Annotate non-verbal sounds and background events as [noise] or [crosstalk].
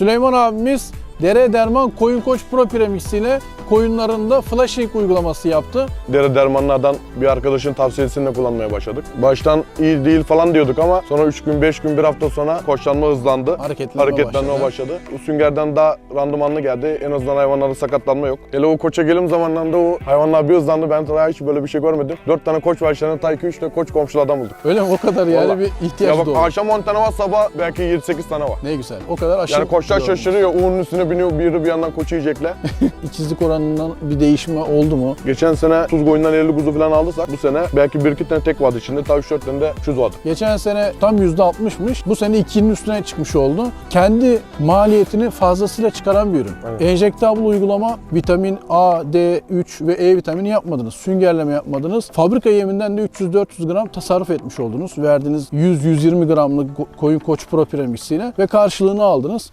Süleyman abimiz Dere Derman Koyun Koç Pro Premix ile koyunlarında flashing uygulaması yaptı. Dere dermanlardan bir arkadaşın tavsiyesiyle kullanmaya başladık. Baştan iyi değil falan diyorduk ama sonra 3 gün 5 gün bir hafta sonra koçlanma hızlandı. Hareketlenme, Hareketlenme başladı. başladı. O süngerden daha randımanlı geldi. En azından hayvanlarda sakatlanma yok. Hele o koça gelim zamanlarında o hayvanlar bir hızlandı. Ben daha hiç böyle bir şey görmedim. 4 tane koç var işlerinde ta 2-3 de koç komşulardan bulduk. Öyle mi? O kadar yani Vallahi. bir ihtiyaç Ya bak doğdu. akşam 10 tane var sabah belki 7-8 tane var. Ne güzel. O kadar aşırı. Yani koçlar şaşırıyor. Uğur'un üstüne biniyor. Biri bir yandan koçu yiyecekler. [laughs] İkizlik oranından bir değişme oldu mu? Geçen sene tuz koyundan 50 kuzu falan aldıysak bu sene belki 1-2 tane tek vardı içinde. Ta 3-4 tane de şuz vardı. Geçen sene tam %60'mış. Bu sene 2'nin üstüne çıkmış oldu. Kendi maliyetini fazlasıyla çıkaran bir ürün. Evet. Enjektable uygulama vitamin A, D, 3 ve E vitamini yapmadınız. Süngerleme yapmadınız. Fabrika yeminden de 300-400 gram tasarruf etmiş oldunuz. Verdiğiniz 100-120 gramlık ko- koyun koç pro premixiyle ve karşılığını aldınız.